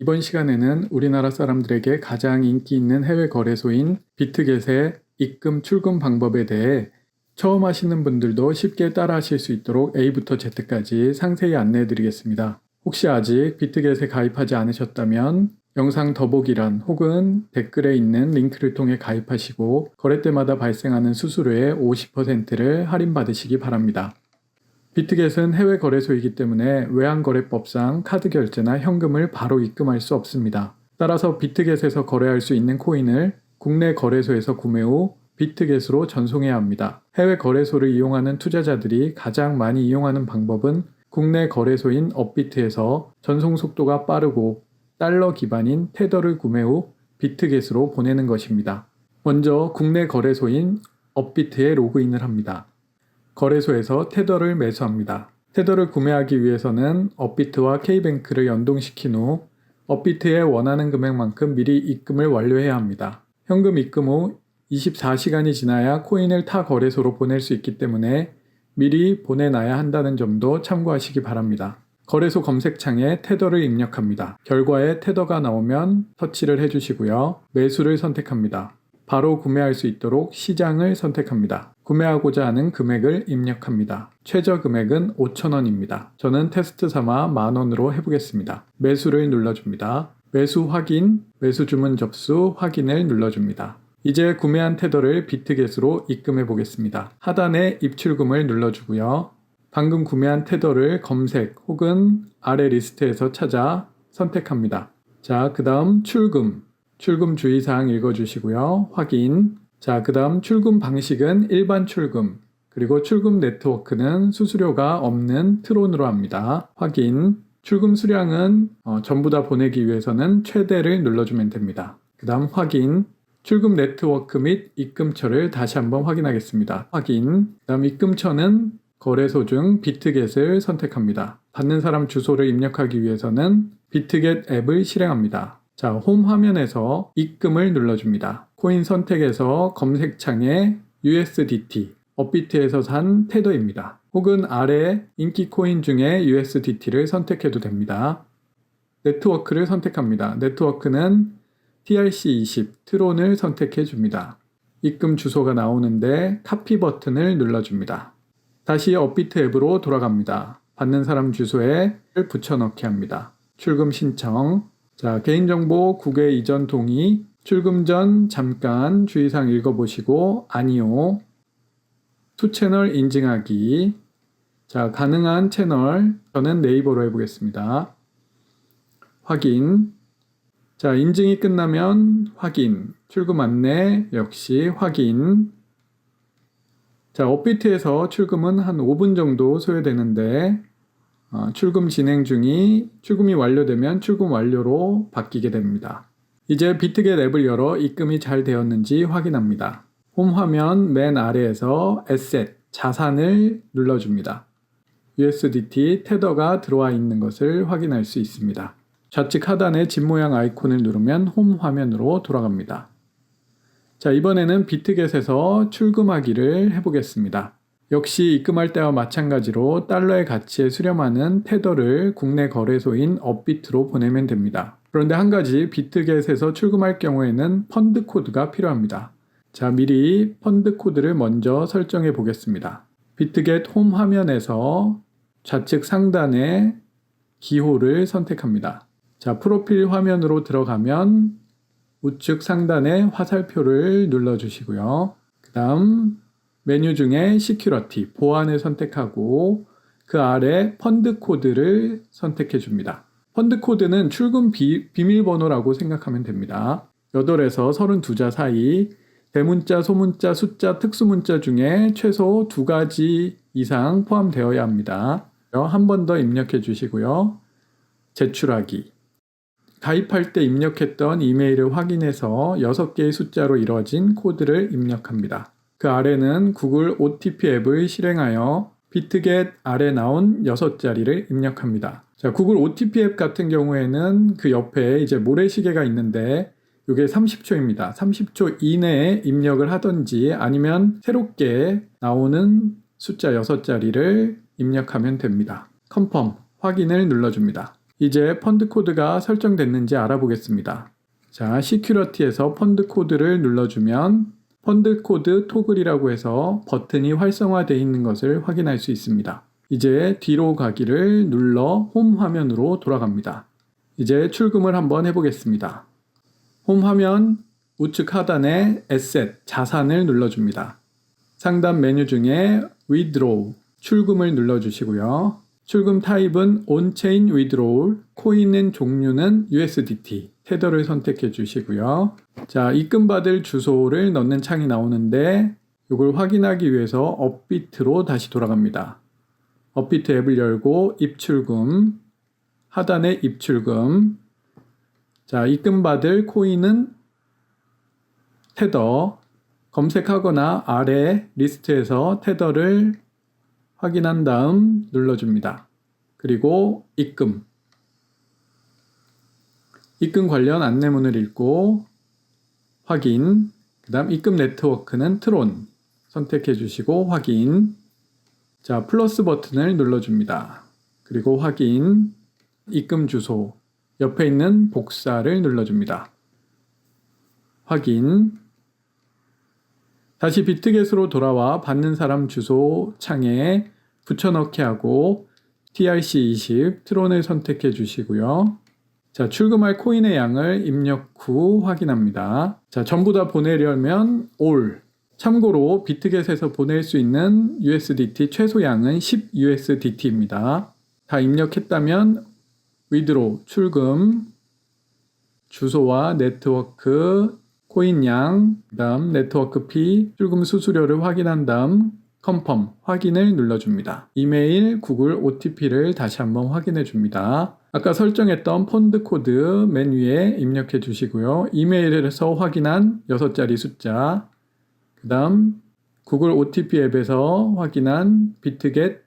이번 시간에는 우리나라 사람들에게 가장 인기 있는 해외 거래소인 비트겟의 입금 출금 방법에 대해 처음 하시는 분들도 쉽게 따라 하실 수 있도록 A부터 Z까지 상세히 안내해 드리겠습니다. 혹시 아직 비트겟에 가입하지 않으셨다면 영상 더보기란 혹은 댓글에 있는 링크를 통해 가입하시고 거래 때마다 발생하는 수수료의 50%를 할인받으시기 바랍니다. 비트겟은 해외 거래소이기 때문에 외환거래법상 카드 결제나 현금을 바로 입금할 수 없습니다. 따라서 비트겟에서 거래할 수 있는 코인을 국내 거래소에서 구매 후 비트겟으로 전송해야 합니다. 해외 거래소를 이용하는 투자자들이 가장 많이 이용하는 방법은 국내 거래소인 업비트에서 전송 속도가 빠르고 달러 기반인 테더를 구매 후 비트겟으로 보내는 것입니다. 먼저 국내 거래소인 업비트에 로그인을 합니다. 거래소에서 테더를 매수합니다. 테더를 구매하기 위해서는 업비트와 K뱅크를 연동시킨 후 업비트에 원하는 금액만큼 미리 입금을 완료해야 합니다. 현금 입금 후 24시간이 지나야 코인을 타 거래소로 보낼 수 있기 때문에 미리 보내놔야 한다는 점도 참고하시기 바랍니다. 거래소 검색창에 테더를 입력합니다. 결과에 테더가 나오면 터치를 해주시고요. 매수를 선택합니다. 바로 구매할 수 있도록 시장을 선택합니다. 구매하고자 하는 금액을 입력합니다. 최저 금액은 5,000원입니다. 저는 테스트 삼아 만원으로 해보겠습니다. 매수를 눌러줍니다. 매수 확인, 매수 주문 접수 확인을 눌러줍니다. 이제 구매한 테더를 비트겟으로 입금해 보겠습니다. 하단에 입출금을 눌러주고요. 방금 구매한 테더를 검색 혹은 아래 리스트에서 찾아 선택합니다. 자, 그 다음 출금. 출금 주의사항 읽어주시고요. 확인. 자, 그 다음 출금 방식은 일반 출금. 그리고 출금 네트워크는 수수료가 없는 트론으로 합니다. 확인. 출금 수량은 어, 전부 다 보내기 위해서는 최대를 눌러주면 됩니다. 그 다음 확인. 출금 네트워크 및 입금처를 다시 한번 확인하겠습니다. 확인. 그 다음 입금처는 거래소 중 비트겟을 선택합니다. 받는 사람 주소를 입력하기 위해서는 비트겟 앱을 실행합니다. 자, 홈 화면에서 입금을 눌러줍니다. 코인 선택에서 검색창에 USDT, 업비트에서 산 테더입니다. 혹은 아래 인기 코인 중에 USDT를 선택해도 됩니다. 네트워크를 선택합니다. 네트워크는 TRC20 트론을 선택해 줍니다. 입금 주소가 나오는데 카피 버튼을 눌러줍니다. 다시 업비트 앱으로 돌아갑니다. 받는 사람 주소에 붙여넣기 합니다. 출금 신청. 자, 개인정보 국외 이전 동의. 출금 전 잠깐 주의사항 읽어보시고 아니요. 투 채널 인증하기. 자, 가능한 채널. 저는 네이버로 해보겠습니다. 확인. 자, 인증이 끝나면 확인. 출금 안내 역시 확인. 자, 업비트에서 출금은 한 5분 정도 소요되는데 어, 출금 진행 중이 출금이 완료되면 출금 완료로 바뀌게 됩니다. 이제 비트겟 앱을 열어 입금이 잘 되었는지 확인합니다. 홈 화면 맨 아래에서 에셋, 자산을 눌러줍니다. USDT 테더가 들어와 있는 것을 확인할 수 있습니다. 좌측 하단의 집 모양 아이콘을 누르면 홈 화면으로 돌아갑니다. 자, 이번에는 비트겟에서 출금하기를 해보겠습니다. 역시 입금할 때와 마찬가지로 달러의 가치에 수렴하는 테더를 국내 거래소인 업비트로 보내면 됩니다. 그런데 한 가지 비트겟에서 출금할 경우에는 펀드 코드가 필요합니다. 자, 미리 펀드 코드를 먼저 설정해 보겠습니다. 비트겟 홈 화면에서 좌측 상단에 기호를 선택합니다. 자, 프로필 화면으로 들어가면 우측 상단에 화살표를 눌러 주시고요. 그 다음 메뉴 중에 시큐러티, 보안을 선택하고 그 아래 펀드 코드를 선택해 줍니다. 펀드 코드는 출금 비, 비밀번호라고 생각하면 됩니다. 8에서 32자 사이 대문자, 소문자, 숫자, 특수문자 중에 최소 두 가지 이상 포함되어야 합니다. 한 번 더 입력해 주시고요. 제출하기. 가입할 때 입력했던 이메일을 확인해서 6개의 숫자로 이루어진 코드를 입력합니다. 그 아래는 구글 OTP 앱을 실행하여 비트겟 아래 나온 6자리를 입력합니다. 자, 구글 OTP 앱 같은 경우에는 그 옆에 이제 모래시계가 있는데 이게 30초입니다. 30초 이내에 입력을 하든지 아니면 새롭게 나오는 숫자 6자리를 입력하면 됩니다. 컨펌 확인을 눌러줍니다. 이제 펀드 코드가 설정됐는지 알아보겠습니다. 자, 시큐러티에서 펀드 코드를 눌러주면 펀드 코드 토글이라고 해서 버튼이 활성화되어 있는 것을 확인할 수 있습니다. 이제 뒤로 가기를 눌러 홈 화면으로 돌아갑니다. 이제 출금을 한번 해보겠습니다. 홈 화면 우측 하단에 에셋 자산을 눌러줍니다. 상단 메뉴 중에 withdraw 출금을 눌러주시고요. 출금 타입은 on-chain withdrawal, 코인은 종류는 USDT, 테더를 선택해 주시고요. 자, 입금 받을 주소를 넣는 창이 나오는데 이걸 확인하기 위해서 업비트로 다시 돌아갑니다. 업비트 앱을 열고 입출금, 하단에 입출금, 자, 입금 받을 코인은 테더, 검색하거나 아래 리스트에서 테더를 확인한 다음 눌러줍니다. 그리고 입금. 입금 관련 안내문을 읽고 확인. 그 다음 입금 네트워크는 트론 선택해 주시고 확인. 자, 플러스 버튼을 눌러줍니다. 그리고 확인. 입금 주소. 옆에 있는 복사를 눌러줍니다. 확인. 다시 비트겟으로 돌아와 받는 사람 주소 창에 붙여넣기 하고 TRC20 트론을 선택해 주시고요. 자, 출금할 코인의 양을 입력 후 확인합니다. 자, 전부 다 보내려면 all. 참고로 비트겟에서 보낼 수 있는 USDT 최소 양은 10 USDT입니다. 다 입력했다면 withdraw 출금 주소와 네트워크 코인 양, 그다음 네트워크 피, 출금 수수료를 확인한 다음 컨펌 확인을 눌러줍니다. 이메일, 구글 OTP를 다시 한번 확인해 줍니다. 아까 설정했던 펀드 코드 맨 위에 입력해 주시고요. 이메일에서 확인한 6자리 숫자, 그 다음 구글 OTP 앱에서 확인한 비트겟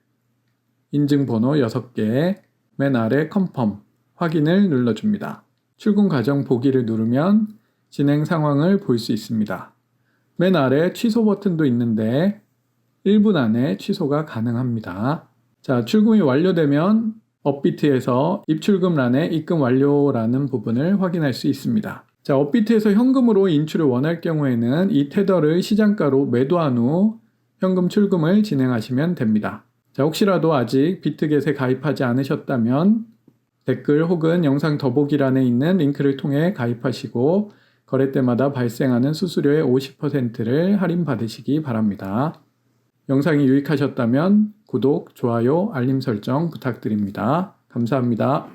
인증번호 6개, 맨 아래 컨펌 확인을 눌러줍니다. 출금 과정 보기를 누르면 진행 상황을 볼 수 있습니다. 맨 아래 취소 버튼도 있는데 1분 안에 취소가 가능합니다. 자, 출금이 완료되면 업비트에서 입출금란에 입금 완료라는 부분을 확인할 수 있습니다. 자, 업비트에서 현금으로 인출을 원할 경우에는 이 테더를 시장가로 매도한 후 현금 출금을 진행하시면 됩니다. 자, 혹시라도 아직 비트겟에 가입하지 않으셨다면 댓글 혹은 영상 더보기란에 있는 링크를 통해 가입하시고 거래 때마다 발생하는 수수료의 50%를 할인받으시기 바랍니다. 영상이 유익하셨다면 구독, 좋아요, 알림 설정 부탁드립니다. 감사합니다.